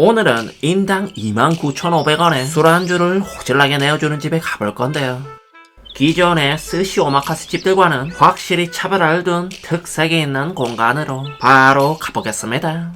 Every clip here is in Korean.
오늘은 인당 29,500원에 술안주를 호질나게 내어주는 집에 가볼 건데요. 기존의 스시 오마카세 집들과는 확실히 차별화를 둔 특색이 있는 공간으로 바로 가보겠습니다.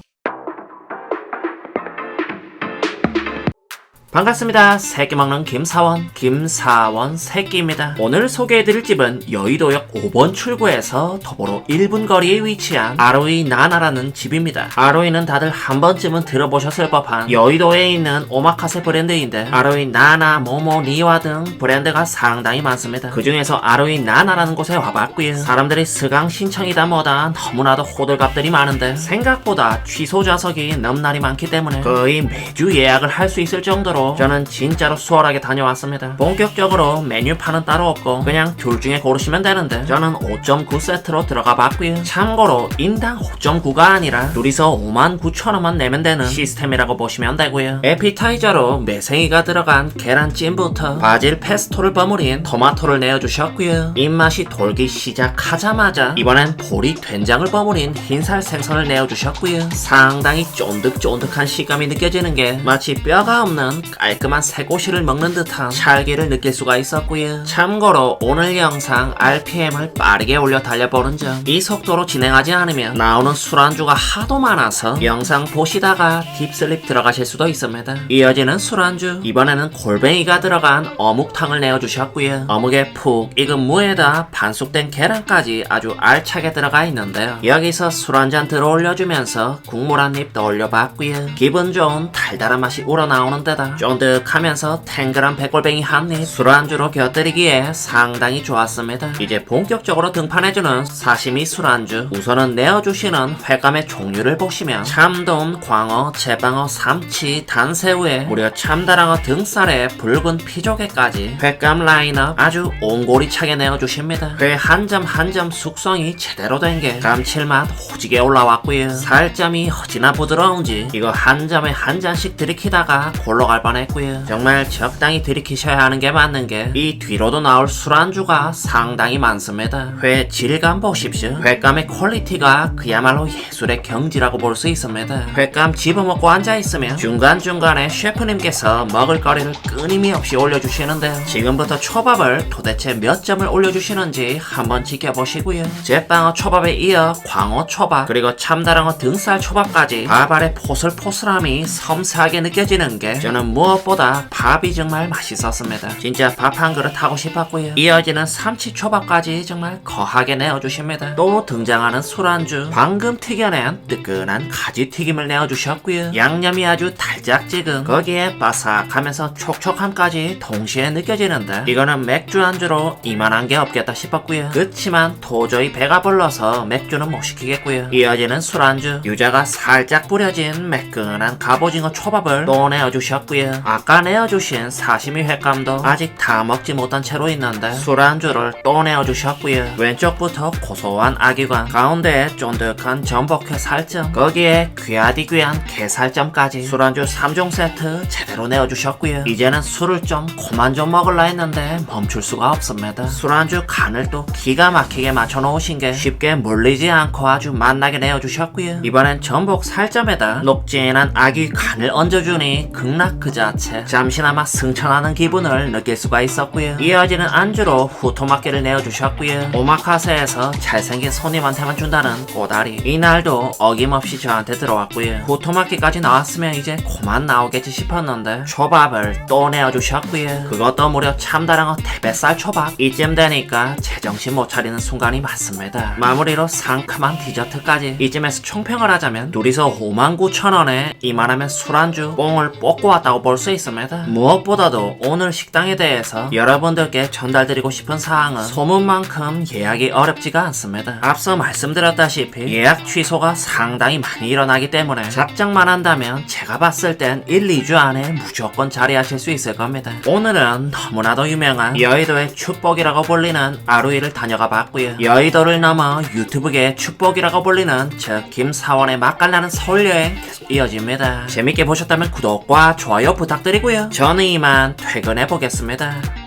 반갑습니다. 새끼 먹는 김사원, 김사원 새끼입니다. 오늘 소개해드릴 집은 여의도역 5번 출구에서 도보로 1분 거리에 위치한 아로이 나나라는 집입니다. 아로이는 다들 한 번쯤은 들어보셨을 법한 여의도에 있는 오마카세 브랜드인데 아로이 나나, 모모, 니와 등 브랜드가 상당히 많습니다. 그 중에서 아로이 나나라는 곳에 와봤고요. 사람들이 스강 신청이다 뭐다 너무나도 호들갑들이 많은데 생각보다 취소 좌석이 넘날이 많기 때문에 거의 매주 예약을 할 수 있을 정도로 저는 진짜로 수월하게 다녀왔습니다. 본격적으로 메뉴판은 따로 없고 그냥 둘 중에 고르시면 되는데 저는 5.9 세트로 들어가 봤고요. 참고로 인당 5.9가 아니라 둘이서 5만 9천 원만 내면 되는 시스템이라고 보시면 되고요. 에피타이저로 매생이가 들어간 계란찜부터 바질 페스토를 버무린 토마토를 내어주셨고요. 입맛이 돌기 시작하자마자 이번엔 보리 된장을 버무린 흰살 생선을 내어주셨고요. 상당히 쫀득쫀득한 식감이 느껴지는 게 마치 뼈가 없는 깔끔한 새고시를 먹는 듯한 찰기를 느낄 수가 있었고요. 참고로 오늘 영상 RPM을 빠르게 올려 달려보는 점. 이 속도로 진행하지 않으면 나오는 술안주가 하도 많아서 영상 보시다가 딥슬립 들어가실 수도 있습니다. 이어지는 술안주. 이번에는 골뱅이가 들어간 어묵탕을 내어주셨고요. 어묵에 푹 익은 무에다 반숙된 계란까지 아주 알차게 들어가 있는데요. 여기서 술 한 잔 들어 올려주면서 국물 한 입 더 올려봤고요. 기분 좋은 달달한 맛이 우러나오는 데다 쫀득하면서 탱글한 백골뱅이 한 입 술안주로 곁들이기에 상당히 좋았습니다. 이제 본격적으로 등판해주는 사시미 술안주 우선은 내어주시는 회감의 종류를 보시면 참돔, 광어, 제방어, 삼치, 단새우에 무려 참다랑어 등살에 붉은 피조개까지 회감 라인업 아주 옹골이차게 내어주십니다. 회 한 점 한 점 숙성이 제대로 된 게 감칠맛 호지게 올라왔고요. 살점이 허지나 부드러운지 이거 한 점에 한 잔씩 들이키다가 골로 갈뻔 했고요. 정말 적당히 들이키셔야 하는 게 맞는 게 이 뒤로도 나올 술안주가 상당히 많습니다. 회 질감 보십시오. 회감의 퀄리티가 그야말로 예술의 경지라고 볼 수 있습니다. 회감 집어먹고 앉아있으면 중간중간에 셰프님께서 먹을거리를 끊임이 없이 올려주시는데요. 지금부터 초밥을 도대체 몇 점을 올려주시는지 한번 지켜보시고요. 제빵어 초밥에 이어 광어 초밥 그리고 참다랑어 등살 초밥까지 밥알의 포슬포슬함이 섬세하게 느껴지는 게 저는 무 엇보다 밥이 정말 맛있었습니다. 진짜 밥 한 그릇 하고 싶었고요. 이어지는 삼치 초밥까지 정말 거하게 내어주십니다. 또 등장하는 술안주 방금 튀겨낸 뜨끈한 가지 튀김을 내어주셨고요. 양념이 아주 달짝지근 거기에 바삭하면서 촉촉함까지 동시에 느껴지는데 이거는 맥주 안주로 이만한 게 없겠다 싶었고요. 그치만 도저히 배가 불러서 맥주는 못 시키겠고요. 이어지는 술안주 유자가 살짝 뿌려진 매끈한 갑오징어 초밥을 또 내어주셨고요. 아까 내어주신 사시미 횟감도 아직 다 먹지 못한 채로 있는데 술안주를 또 내어주셨고요. 왼쪽부터 고소한 아기관 가운데에 쫀득한 전복회 살점 거기에 귀하디 귀한 게살점까지 술안주 3종 세트 제대로 내어주셨고요. 이제는 술을 좀 그만 좀 먹을라 했는데 멈출 수가 없습니다. 술안주 간을 또 기가 막히게 맞춰 놓으신 게 쉽게 물리지 않고 아주 맛나게 내어주셨고요. 이번엔 전복 살점에다 녹진한 아기 간을 얹어주니 극락 그 자체 잠시나마 승천하는 기분을 느낄 수가 있었고요. 이어지는 안주로 후토마키를 내어주셨고요. 오마카세에서 잘생긴 손님한테만 준다는 꼬다리 이날도 어김없이 저한테 들어왔고요. 후토마키까지 나왔으면 이제 그만 나오겠지 싶었는데 초밥을 또 내어주셨고요. 그것도 무려 참다랑어 태뱃살 초밥 이쯤 되니까 제정신 못 차리는 순간이 많습니다. 마무리로 상큼한 디저트까지 이쯤에서 총평을 하자면 둘이서 59,000원에 이만하면 술안주 뽕을 뽑고 왔다고 볼 수 있습니다. 무엇보다도 오늘 식당에 대해서 여러분들께 전달드리고 싶은 사항은 소문만큼 예약이 어렵지가 않습니다. 앞서 말씀드렸다시피 예약 취소가 상당히 많이 일어나기 때문에 작정만 한다면 제가 봤을 땐 1, 2주 안에 무조건 자리하실 수 있을 겁니다. 오늘은 너무나도 유명한 여의도의 축복이라고 불리는 아루이를 다녀가 봤고요. 여의도를 넘어 유튜브계의 축복이라고 불리는 저 김사원의 맛깔나는 서울 여행 계속 이어집니다. 재밌게 보셨다면 구독과 좋아요 부탁드리고요. 저는 이만 퇴근해 보겠습니다.